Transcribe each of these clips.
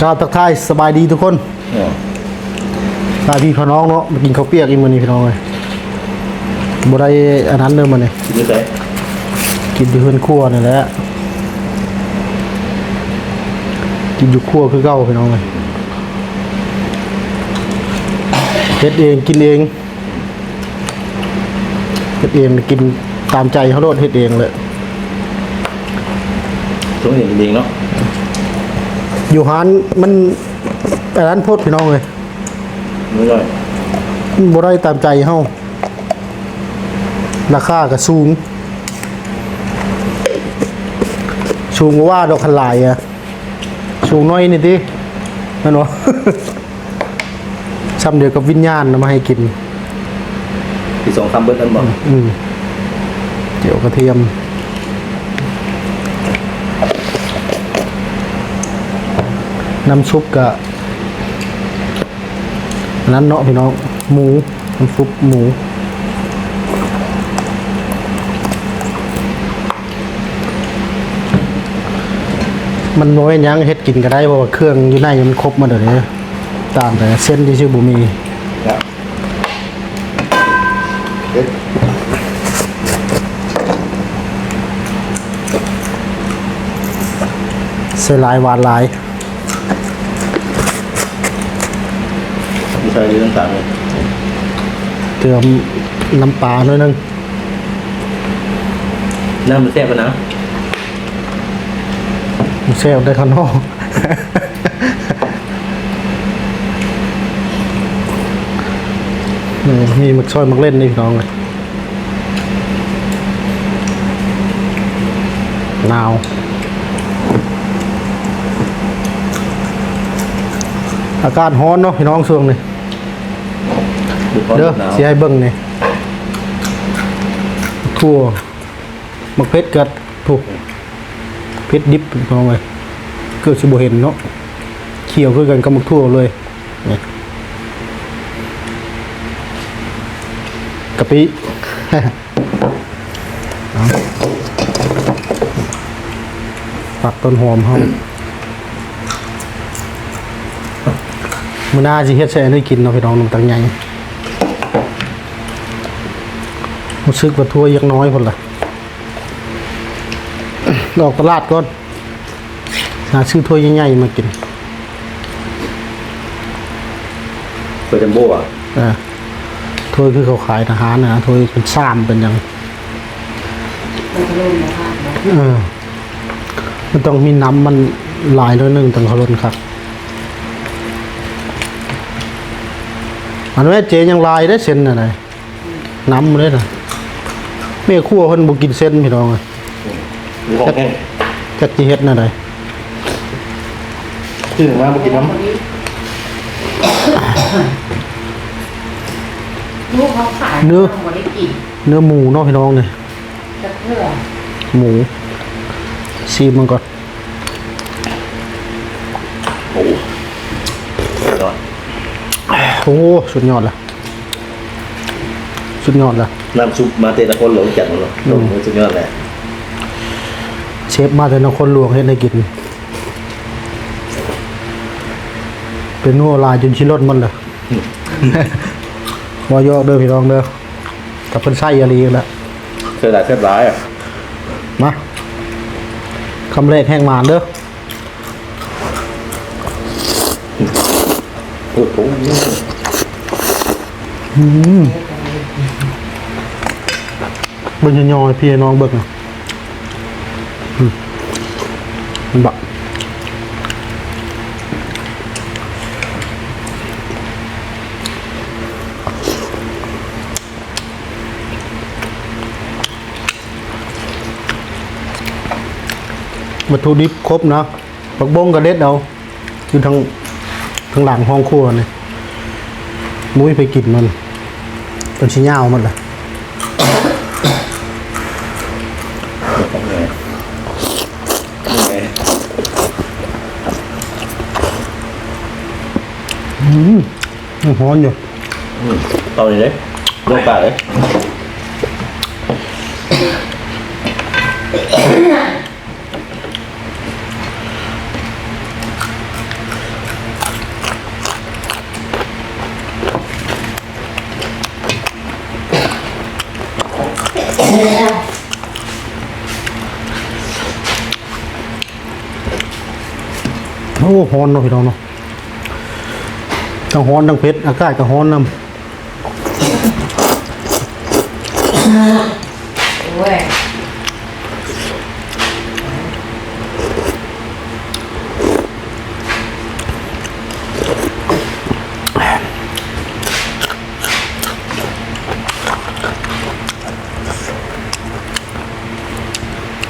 กล่าวทักทายสบายดีทุกคนอ๋อตาพี่พี่น้องเนาะมากินข้าวเปียกอีกมื้อนี้พี่น้องเลยบ่ได้อันนั้นเด้อมื้อนี้คิดดูสิกินอยู่เฮือนครัวนี่แหละกินอยู่ครัวคือเก่าพี่น้องเลยเฮ็ดเองกินเองเฮ็ดเองกินตามใจเขาโลดเฮ็ดเองเลยช่วงนี้จริงๆเนาะ อยู่หานมันอันนั้นโพดพี่น้องเลยไม่ย่อยบ่ได้ตามใจเฮาราคาก็สูง สูงกว่าดอกคันหลายอะสูงน้อยนี่ติแม่นบ่ซ้ำเดียวกับวิญญาณนำมาให้กินที่สองคำเบิร์ดนั่นบอกอืมเจียวกระเทียม น้ำซุปกับนั้นเนาะพี่น้องหมูน้ำซุปหมูมันน้อยยังเฮ็ดกินก็ได้เพราะว่าเครื่องอยู่ในมันครบมาเดี๋ยวนี้ตามแต่เส้นที่ชื่อบุมีเอ๊ะใส่ลายหวานลาย มีใครเรื่องต่างเลยเติมน้ำปลาหน่อยหนึงน้ำมันแซ่บปะนะเซลได้ข้างนอกนี่มีหมึกซอยหมึกเล่นนี่พี่น้องเลยนาวอากาศร้อนเนาะพี่น้องช่วงนี้ดูร้อน เด้อหนาวเสียให้เบิ่งนี่ทั่วมักเพชรกัดถูกเพชรดิบพี่น้องเลยเกิดสิบ่เห็นเนาะเขียวคือกันกับมักทั่วเลยนี่กะปิเอาปักต้นหอมเฮามื้อหน้าสิเฮ็ดใส่อันนี้กินเนาะพี่น้องน้ำตังใหญ่ รู้สึกว่าทั่วยังน้อยพุ่นล่ะออกตลาดก่อนหาซื้อถ้วยใหญ่ๆมากินเปิดจัมโบ้อะเออถ้วยคือเขาขายอาหารนะถ้วยเป็นซ้ำเป็นหยังมันจะเริ่มนะคะเออมันต้องมีน้ำมันหลายแล้วนึงต้องเขาล้นครับอันนี้เจยังลายได้เส้นอะไรน้ำเลยนะแม่ครัวเพิ่นบ่กินเส้นพี่น้องเอ้ยดูของแห้งจักสิเฮ็ดแนั่นใดชื่อมาเมื่อกี้น้ลูกเขาขายเนื้อหมดได้กินเนื้อหมูเนาะพี่น้องเนี่ยจะเพื่อหมูซีมันก่อนำโอ้ยอดโอ้สุดยอดละสุดยอดละ น้ำซุปมาเตะละคนหลงจัดหมดเลยหลงสุดยอดเลยเชฟมาแต่นครหลวงเฮ็ดให้กิน เป็นนัวลายจนชิลดมันเลยวายอกเด้อพี่น้องเด้อกับเพิ่นไส้อะไรอีกแล้วเสียดายเสียร้ายอะมาคำแรกแห้งหมานเด้อโอ้โหเบิ่งจะยอยพี่น้องเบิ่งน่ะอืมมันบะวัตถุดิบครบนะปักบงกระเด็ดเอาอยู่ทางทางหลังห้องครัวนี่มุ้ยไปกินมันเป็นชิ้นยาวมันล่ะ ยังร้อมอยู่ต่อเลยเลยโลกาเลยโอ้พรเนาะพี่น้องเนาะ ทั้งฮ้อนทั้งเผ็ดอากาศก็ฮ้อนนำโอ้ย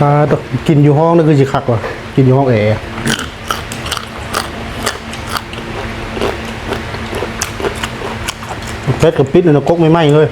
อ่าต้องกินอยู่ห้องนั่นคือสิคักว่ะกินอยู่ห้องแอร์ เพชรกับปิดนี่นะกกไม่ไหม้เลย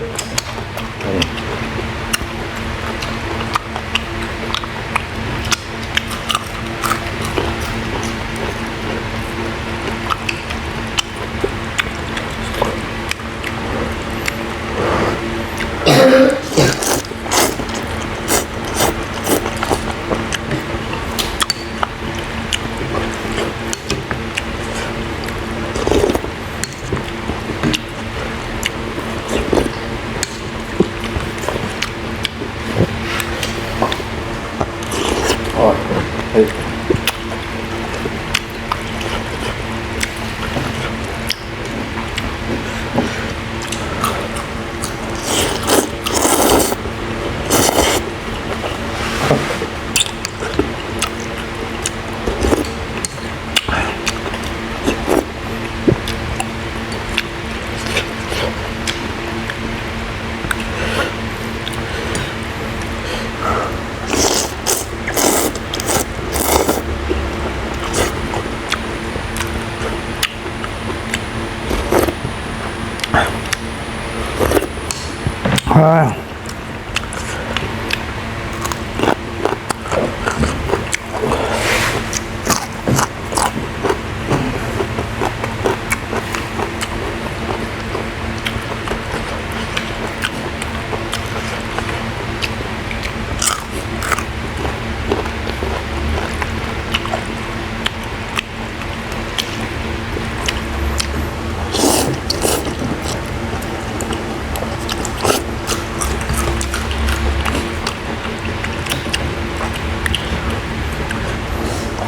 อ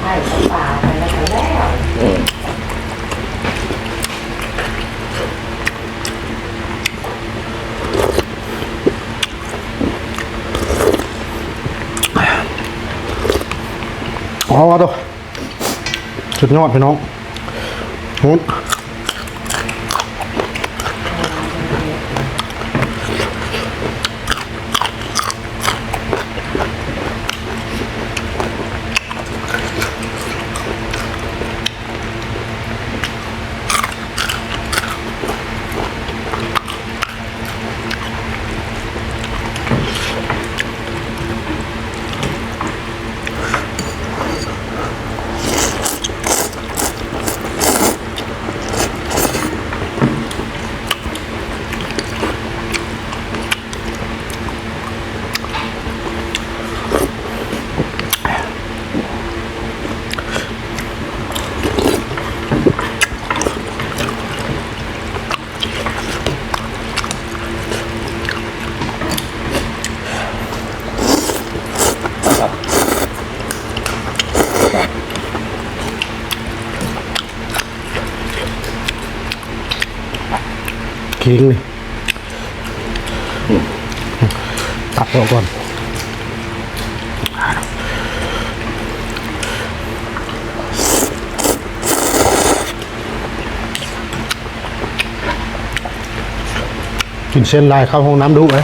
ให้ป่าไปแล้วก็แล้วอืมอ๋อตัวสุดยอดพี่น้องหุ้ นคิงนี่ตักออกก่อนกินเส้นลายเข้าห้องน้ำดูไหม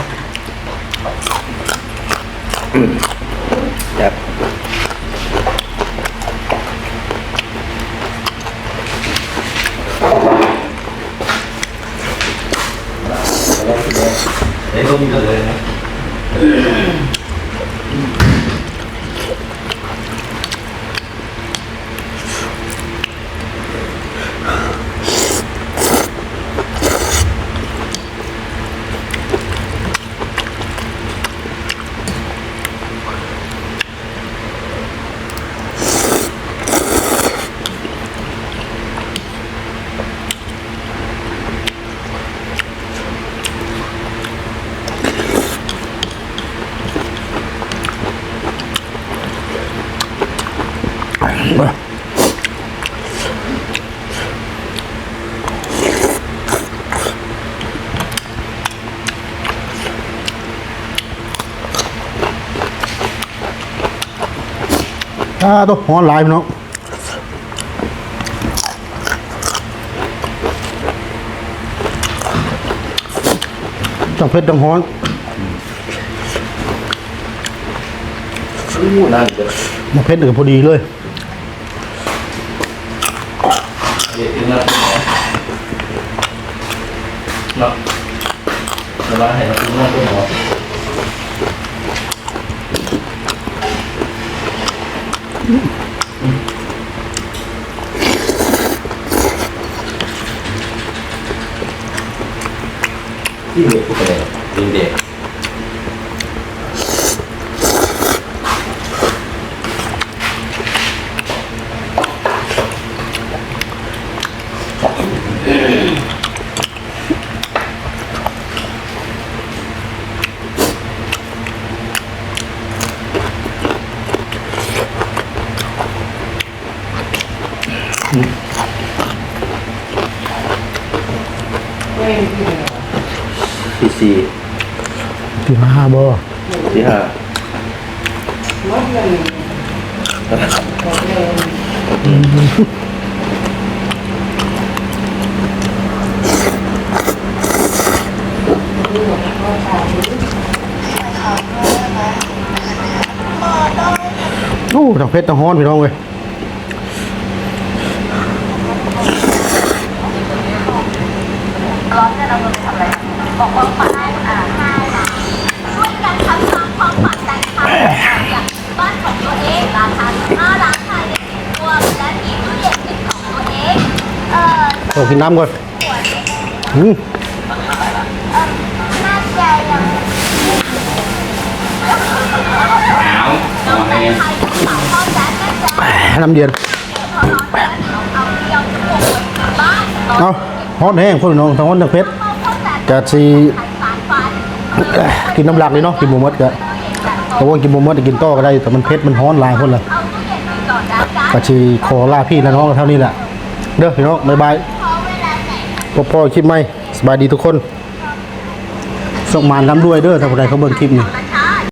อ่าตัวฮ้อนหลายพี่น้องจังเผ็ดจังฮ้อนอู้นั่นเลยมาเผ็ดกับพอดีเลยเดี๋ยวกินแล้วเนาะเดี๋ยวมาให้เรากินนั่นด้วเหรอ ที่เด็กพูดอะไรดินเด็ก ที่ห้าบ่ที่ห้าหมดเลยหมดเลยนี่หมดข้าวสารโอ้จังเผ็ดจังฮ้อนพี่น้องเว้ย อ่อโอ้กินน้ำก่อนอืมน้ำเย็นเอาฮอนแห้งพี่น้องทั้งฮอนทั้งเผ็ดเข้าแจ๊สจะสิไทยสารฝันกินน้ำหลักเลยเนาะกินหมูมดก็แต่ว่ากินหมูมดกินต่อก็ได้แต่มันเผ็ดมันฮ้อนลายคนละก็ซีขอลาพี่และน้องเท่านี้แหละเด้อพี่น้องบ๊ายบาย บพ่อคลิปไหมสบายดีทุกคนส่งมานน้ำด้วยเด้อถ้าผู้ใดเขาเบิ่งคลิปนี้นะคะ